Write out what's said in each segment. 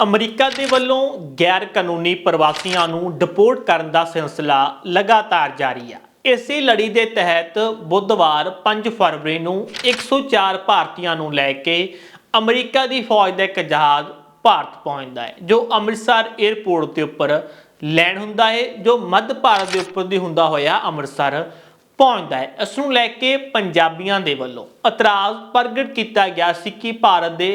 America ਦੇ ਵੱਲੋਂ ਗੈਰ ਕਾਨੂੰਨੀ ਪ੍ਰਵਾਸੀਆਂ ਨੂੰ ਡਿਪੋਰਟ ਕਰਨ ਦਾ ਸਿਲਸਿਲਾ ਲਗਾਤਾਰ ਜਾਰੀ ਆ। ਇਸੇ ਲੜੀ ਦੇ ਤਹਿਤ ਬੁੱਧਵਾਰ 5 ਫਰਵਰੀ ਨੂੰ 104 ਭਾਰਤੀਆਂ ਨੂੰ ਲੈ ਕੇ ਅਮਰੀਕਾ ਦੀ ਫੌਜ ਦਾ ਇੱਕ ਜਹਾਜ਼ ਭਾਰਤ ਪਹੁੰਚਦਾ ਹੈ, ਜੋ ਅੰਮ੍ਰਿਤਸਰ 에ਅਰਪੋਰਟ ਦੇ ਉੱਪਰ ਲੈਂਡ ਹੁੰਦਾ ਹੈ, ਜੋ ਮੱਧ ਭਾਰਤ ਦੇ ਉੱਪਰ ਦੀ ਹੁੰਦਾ ਹੋਇਆ ਅੰਮ੍ਰਿਤਸਰ ਪਹੁੰਚਦਾ ਹੈ। ਇਸ ਨੂੰ ਲੈ ਕੇ ਪੰਜਾਬੀਆਂ ਦੇ ਵੱਲੋਂ ਇਤਰਾਜ਼ ਪ੍ਰਗਟ ਕੀਤਾ ਗਿਆ ਸੀ ਕਿ ਭਾਰਤ ਦੇ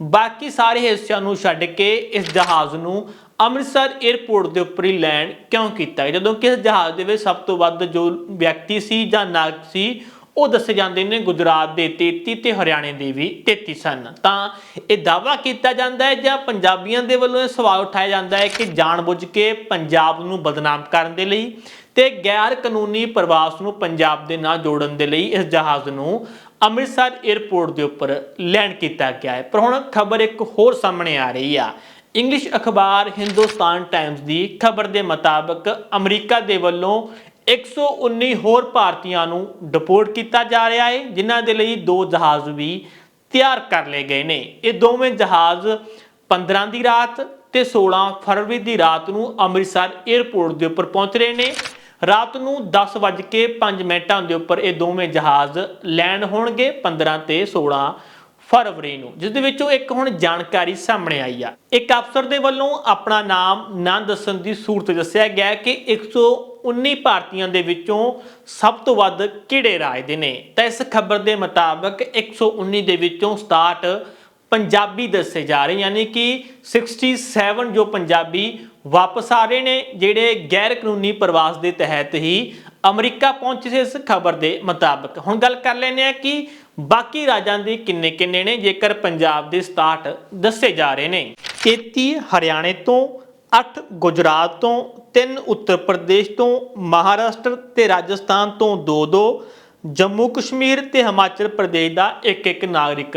ਬਾਕੀ ਸਾਰੇ ਹਿੱਸਿਆਂ ਨੂੰ ਛੱਡ ਕੇ ਇਸ ਜਹਾਜ਼ ਨੂੰ ਅੰਮ੍ਰਿਤਸਰ 에ਅਰਪੋਰਟ ਦੇ ਉੱਪਰ ਹੀ ਲੈਂਡ ਕਿਉਂ ਕੀਤਾ ਜਦੋਂ ਕਿ ਇਸ ਜਹਾਜ਼ ਦੇ ਵਿੱਚ ਸਭ ਤੋਂ ਵੱਧ ਜੋ ਵਿਅਕਤੀ ਸੀ ਜਾਂ ਨਾਗਰਿਕ ਸੀ, ਉਹ ਦੱਸੇ ਜਾਂਦੇ ਨੇ ਗੁਜਰਾਤ ਦੇ 33 ਤੇ ਹਰਿਆਣੇ ਦੇ ਵੀ 33 ਸਨ। ਤਾਂ ਇਹ ਦਾਵਾ ਕੀਤਾ ਜਾਂਦਾ ਹੈ ਜਾਂ ਪੰਜਾਬੀਆਂ ਦੇ ਵੱਲੋਂ ਇਹ ਸਵਾਲ ਉਠਾਇਆ ਜਾਂਦਾ ਹੈ ਕਿ ਜਾਣਬੁੱਝ ਕੇ ਪੰਜਾਬ ਨੂੰ ਬਦਨਾਮ ਕਰਨ ਦੇ ਲਈ ਤੇ ਗੈਰ ਕਾਨੂੰਨੀ ਪ੍ਰਵਾਸ ਨੂੰ ਪੰਜਾਬ ਦੇ ਨਾਲ ਜੋੜਨ ਦੇ ਲਈ ਇਸ ਜਹਾਜ਼ ਨੂੰ ਅੰਮ੍ਰਿਤਸਰ 에ਅਰਪੋਰਟ ਦੇ ਉੱਪਰ ਲੈਂਡ ਕੀਤਾ ਗਿਆ ਹੈ। ਪਰ ਹੁਣ ਖਬਰ ਇੱਕ ਹੋਰ ਸਾਹਮਣੇ ਆ ਰਹੀ ਆ। ਇੰਗਲਿਸ਼ ਅਖਬਾਰ ਹਿੰਦੁਸਤਾਨ ਟਾਈਮਸ ਦੀ ਖਬਰ ਦੇ ਮੁਤਾਬਕ ਅਮਰੀਕਾ ਦੇ ਵੱਲੋਂ 119 ਹੋਰ ਭਾਰਤੀਆਂ ਨੂੰ ਡਿਪੋਰਟ ਕੀਤਾ ਜਾ ਰਿਹਾ ਹੈ, ਜਿਨ੍ਹਾਂ ਦੇ ਲਈ ਦੋ ਜਹਾਜ਼ ਵੀ ਤਿਆਰ ਕਰ ਲਏ ਗਏ ਨੇ। ਇਹ ਦੋਵੇਂ ਜਹਾਜ਼ 15 ਦੀ ਰਾਤ ਤੇ 16 ਫਰਵਰੀ ਦੀ ਰਾਤ ਨੂੰ ਅੰਮ੍ਰਿਤਸਰ 에ਅਰਪੋਰਟ ਦੇ ਉੱਪਰ ਪਹੁੰਚ ਰਹੇ ਨੇ। ਰਾਤ ਨੂੰ 10:05 ਮਿੰਟਾਂ ਦੇ ਉੱਪਰ ਇਹ ਦੋਵੇਂ ਜਹਾਜ਼ ਲੈਂਡ ਹੋਣਗੇ 15 ਤੇ 16 ਫਰਵਰੀ ਨੂੰ, ਜਿਸ ਦੇ ਵਿੱਚੋਂ ਇੱਕ ਹੁਣ ਜਾਣਕਾਰੀ ਸਾਹਮਣੇ ਆਈ ਆ। ਇੱਕ ਅਫਸਰ ਦੇ ਵੱਲੋਂ ਆਪਣਾ ਨਾਮ ਨਾ ਦੱਸਣ ਦੀ ਸੂਰਤ ਦੱਸਿਆ ਗਿਆ ਹੈ ਕਿ 119 ਭਾਰਤੀਆਂ ਦੇ ਵਿੱਚੋਂ ਸਭ ਤੋਂ ਵੱਧ ਕਿਹੜੇ ਰਾਜ ਦੇ ਨੇ? ਤਾਂ ਇਸ ਖਬਰ ਦੇ ਮੁਤਾਬਕ 119 ਦੇ ਵਿੱਚੋਂ 67 ਪੰਜਾਬੀ ਦੱਸੇ ਜਾ ਰਹੇ, ਯਾਨੀ ਕਿ 67 ਜੋ ਪੰਜਾਬੀ ਵਾਪਸ ਆ ਰਹੇ ਨੇ, ਜਿਹੜੇ ਗੈਰ ਕਾਨੂੰਨੀ ਪ੍ਰਵਾਸ ਦੇ ਤਹਿਤ ਹੀ ਅਮਰੀਕਾ ਪਹੁੰਚੇ ਸੀ, ਇਸ ਖਬਰ ਦੇ ਮੁਤਾਬਕ। ਹੁਣ ਗੱਲ ਕਰ ਲੈਂਦੇ ਆ ਕਿ ਬਾਕੀ ਰਾਜਾਂ ਦੇ ਕਿੰਨੇ ਕਿੰਨੇ ਨੇ, ਜੇਕਰ ਪੰਜਾਬ ਦੇ 67 ਦੱਸੇ ਜਾ ਰਹੇ ਨੇ। 33 ਹਰਿਆਣੇ ਤੋਂ 8 ਗੁਜਰਾਤ ਤੋਂ 3 ਉੱਤਰ ਪ੍ਰਦੇਸ਼ ਤੋਂ ਮਹਾਰਾਸ਼ਟਰ ਤੇ ਰਾਜਸਥਾਨ ਤੋਂ 2-2 ਜੰਮੂ ਕਸ਼ਮੀਰ ਤੇ ਹਿਮਾਚਲ ਪ੍ਰਦੇਸ਼ ਦਾ ਇੱਕ ਇੱਕ ਨਾਗਰਿਕ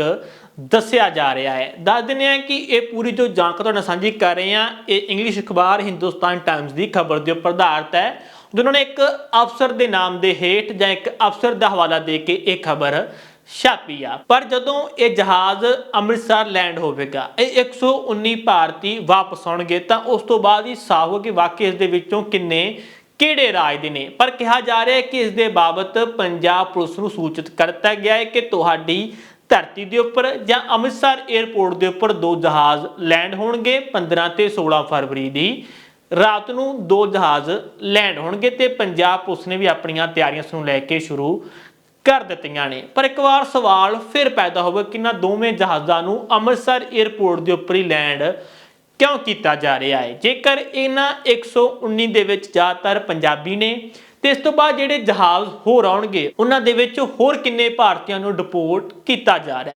ਦੱਸਿਆ ਜਾ ਰਿਹਾ ਹੈ। ਦੱਸ ਦਿੰਦੇ ਹਾਂ ਕਿ ਇਹ ਪੂਰੀ ਜੋ ਜਾਣਕਾਰੀ ਤੁਹਾਡੇ ਨਾਲ ਸਾਂਝੀ ਕਰ ਰਹੇ ਹਾਂ, ਇਹ ਇੰਗਲਿਸ਼ ਅਖਬਾਰ ਹਿੰਦੁਸਤਾਨ ਟਾਈਮਸ ਦੀ ਖਬਰ ਦੇ ਉੱਪਰ ਆਧਾਰਿਤ ਹੈ, ਜਿਨ੍ਹਾਂ ਨੇ ਇੱਕ ਅਫਸਰ ਦੇ ਨਾਮ ਦੇ ਹੇਠ ਜਾਂ ਇੱਕ ਅਫਸਰ ਦਾ ਹਵਾਲਾ ਦੇ ਕੇ ਇਹ ਖਬਰ ਛਾਪੀ ਆ। ਪਰ ਜਦੋਂ ਇਹ ਜਹਾਜ਼ ਅੰਮ੍ਰਿਤਸਰ ਲੈਂਡ ਹੋਵੇਗਾ, ਇਹ 119 ਭਾਰਤੀ ਵਾਪਸ ਆਉਣਗੇ, ਤਾਂ ਉਸ ਤੋਂ ਬਾਅਦ ਹੀ ਸਾਫ਼ ਹੋ ਕਿ ਵਾਕਈ ਇਸ ਦੇ ਵਿੱਚੋਂ ਕਿੰਨੇ ਕਿਹੜੇ ਰਾਜ ਦੇ ਨੇ? ਪਰ ਕਿਹਾ ਜਾ ਰਿਹਾ ਹੈ ਕਿ ਇਸ ਦੇ ਬਾਬਤ ਪੰਜਾਬ ਪੁਲਿਸ ਨੂੰ ਸੂਚਿਤ ਕਰਤਾ ਗਿਆ ਹੈ ਕਿ ਤੁਹਾਡੀ ਧਰਤੀ ਦੇ ਉੱਪਰ ਜਾਂ ਅੰਮ੍ਰਿਤਸਰ 에ਅਰਪੋਰਟ ਦੇ ਉੱਪਰ ਦੋ ਜਹਾਜ਼ ਲੈਂਡ ਹੋਣਗੇ। 15 ਤੇ 16 ਫਰਵਰੀ ਦੀ ਰਾਤ ਨੂੰ ਦੋ ਜਹਾਜ਼ ਲੈਂਡ ਹੋਣਗੇ ਤੇ ਪੰਜਾਬ ਪੁਲਿਸ ਨੇ ਵੀ ਆਪਣੀਆਂ ਤਿਆਰੀਆਂ ਨੂੰ ਲੈ ਕੇ ਸ਼ੁਰੂ ਕਰ ਦਿੱਤੀਆਂ ਨੇ। ਪਰ ਇੱਕ ਵਾਰ ਸਵਾਲ ਫਿਰ ਪੈਦਾ ਹੋਵੇ ਕਿ ਇਹਨਾਂ ਦੋਵੇਂ ਜਹਾਜ਼ਾਂ ਨੂੰ ਅੰਮ੍ਰਿਤਸਰ 에ਅਰਪੋਰਟ ਦੇ ਉੱਪਰ ਹੀ ਲੈਂਡ ਕਿਉਂ ਕੀਤਾ ਜਾ ਰਿਹਾ ਹੈ? ਜੇਕਰ ਇਹਨਾਂ 119 ਦੇ ਵਿੱਚ ਜ਼ਿਆਦਾਤਰ ਪੰਜਾਬੀ ਨੇ, ਤੇ ਇਸ ਤੋਂ ਬਾਅਦ ਜਿਹੜੇ ਜਹਾਜ਼ ਹੋਰ ਆਉਣਗੇ, ਉਹਨਾਂ ਦੇ ਵਿੱਚ ਹੋਰ ਕਿੰਨੇ ਭਾਰਤੀਆਂ ਨੂੰ ਡਿਪੋਰਟ ਕੀਤਾ ਜਾ ਰਿਹਾ